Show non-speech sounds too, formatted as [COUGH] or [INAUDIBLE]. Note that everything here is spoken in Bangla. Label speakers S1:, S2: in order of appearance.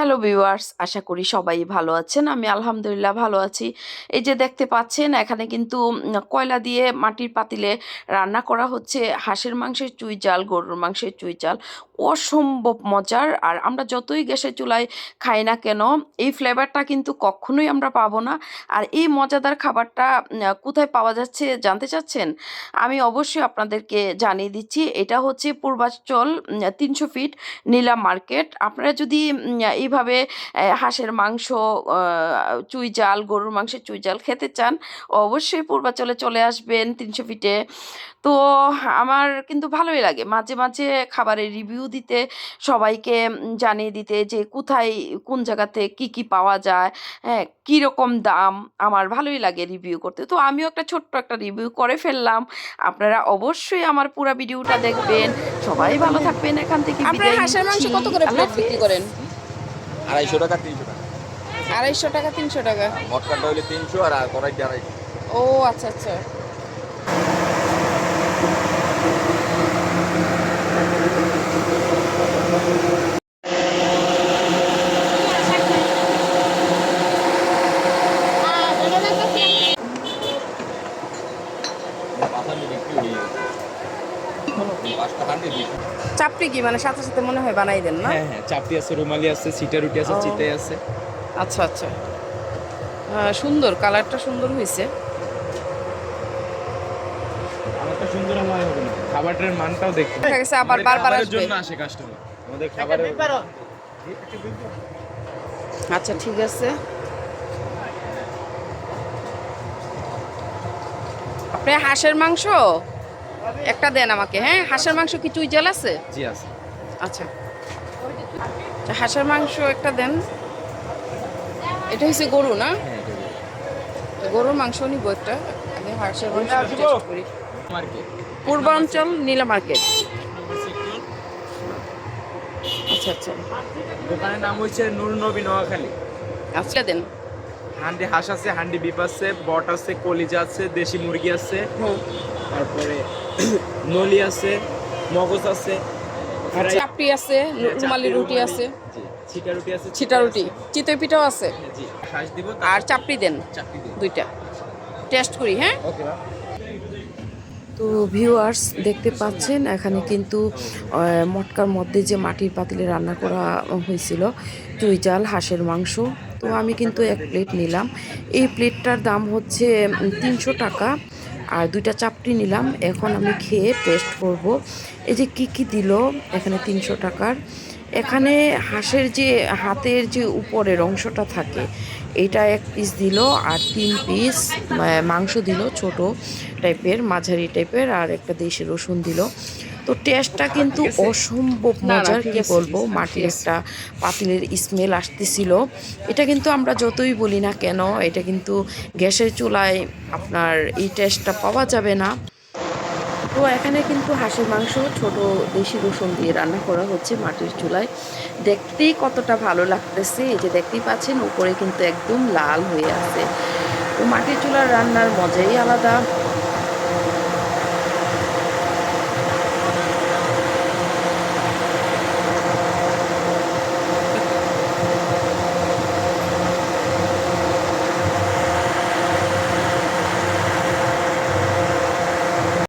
S1: হ্যালো ভিউয়ার্স আশা করি সবাই ভালো আছেন। আমি আলহামদুলিল্লাহ ভালো আছি। এই যে দেখতে পাচ্ছেন এখানে কিন্তু কয়লা দিয়ে মাটির পাতিলে রান্না করা হচ্ছে। হাঁসের মাংসের চুই চাল গরুর মাংসের চুই চাল অসম্ভব মজার। আর আমরা যতই গ্যাসের চুলায় খাই না কেন এই ফ্লেভারটা কিন্তু কখনোই আমরা পাবো না। আর এই মজাদার খাবারটা কোথায় পাওয়া যাচ্ছে জানতে চাচ্ছেন? আমি অবশ্যই আপনাদেরকে জানিয়ে দিচ্ছি এটা হচ্ছে পূর্বাচল তিনশো ফিট নীলা মার্কেট। আপনারা যদি উম, আহ, হাঁসের মাংস চুই জাল গরুর মাংসের চুই জাল খেতে চান অবশ্যই পূর্বাচলে চলে আসবেন তিনশো ফিটে তো আমার কিন্তু ভালোই লাগে মাঝে মাঝে খাবারের রিভিউ দিতে সবাইকে জানিয়ে দিতে যে কোথায় কোন জায়গাতে কি কি পাওয়া যায় হ্যাঁ কীরকম দাম আমার ভালোই লাগে রিভিউ করতে। তো আমিও একটা ছোট্ট একটা রিভিউ করে ফেললাম আপনারা অবশ্যই আমার পুরো ভিডিওটা দেখবেন। সবাই ভালো থাকবেন এখান থেকে বিদায়
S2: হাঁসের মাংস
S1: নিচ্ছি।
S2: কত করে প্লেট বিক্রি করেন?
S3: আড়াইশো টাকা তিনশো টাকা।
S2: আড়াইশো টাকা তিনশো টাকা?
S3: মটকাটা হইলে তিনশো আর কড়াইটি আড়াইশো।
S2: ও আচ্ছা আচ্ছা।
S3: পাঁচালি বিক্রি
S2: চাপড়ি কি? মানে সাথে সাথে মনে হয় বানাই দেন না?
S4: হ্যাঁ হ্যাঁ চাপটি আছে রুমালি আছে সিটা রুটি আছে
S2: ও।
S4: আছে।
S2: আচ্ছা আচ্ছা। হ্যাঁ, সুন্দর কালারটা সুন্দর হয়েছে
S4: আমারটা সুন্দর আমার হবে না। খাবারের মানটাও দেখতে
S2: দেখা গেছে আবার বারবার আসবে।
S4: জন্য আসে কাস্টমার আমাদের খাবারের
S2: আচ্ছা ঠিক আছে। আপনি হাঁসের মাংস? একটা দেন আমাকে হ্যাঁ? হাঁসের মাংস কি চুই জেল আছে?
S4: জি আছে।
S2: আচ্ছা। আচ্ছা, হাঁসের মাংস একটা দেন। এটা হচ্ছে গরু না?
S4: হ্যাঁ।
S2: গরুর মাংস নিব একটা। আগে হাঁসের মাংস করি।
S4: মার্কেট।
S2: পূর্বাঞ্চল নীলা মার্কেট। আচ্ছা আচ্ছা।
S4: দোকানের নাম হচ্ছে নূর নবী নোয়াখালী।
S2: আচ্ছা দেন।
S4: হান্ডি হাঁস আছে হান্ডি বিপ আছে বট আছে কলিজা আছে দেশি মুরগি আছে। তারপরে [CLEARS THROAT] নলি আছে মগজ আছে
S2: চাপটি আছে
S4: হ্যাঁ,
S2: রুমালি রুটি আছে।
S4: ছিটা রুটি আছে
S2: ছিটা রুটি। চিতই পিঠাও আছে। আর চাপড়ি দেন।
S4: চাপটি
S2: দুইটা। টেস্ট করি হ্যাঁ?
S1: তো ভিউয়ার্স দেখতে পাচ্ছেন, এখানে কিন্তু মটকার মধ্যে যে মাটির পাতিলে রান্না করা হয়েছিল, চুই জাল হাঁসের মাংস, তো আমি কিন্তু এক প্লেট নিলাম। এই প্লেটটার দাম হচ্ছে তিনশো টাকা, আর দুইটা চাপটি নিলাম। এখন আমি খেয়ে টেস্ট করব। এই যে কি কি দিল, এখানে তিনশো টাকার। এখানে হাঁসের যে, হাতের যে উপরের অংশটা থাকে এটা এক পিস দিল আর তিন পিস মাংস দিল ছোট টাইপের মাঝারি টাইপের আর একটা দেশি রসুন দিল। তো টেস্টটা কিন্তু অসম্ভব মজার কি বলব? মাটির একটা পাতিলের স্মেল আসতেছিল। এটা কিন্তু আমরা যতই বলি না কেন এটা কিন্তু গ্যাসের চুলায় আপনার এই টেস্টটা পাওয়া যাবে না। তো এখানে কিন্তু হাঁসের মাংস, ছোট দেশি রসুন দিয়ে রান্না করা হচ্ছে মাটির চুলায়। দেখতেই কতটা ভালো লাগতেছে, এই যে দেখতেই পাচ্ছেন, উপরে কিন্তু একদম লাল হয়ে আছে। তো মাটির চুলার রান্নার মজাই আলাদা।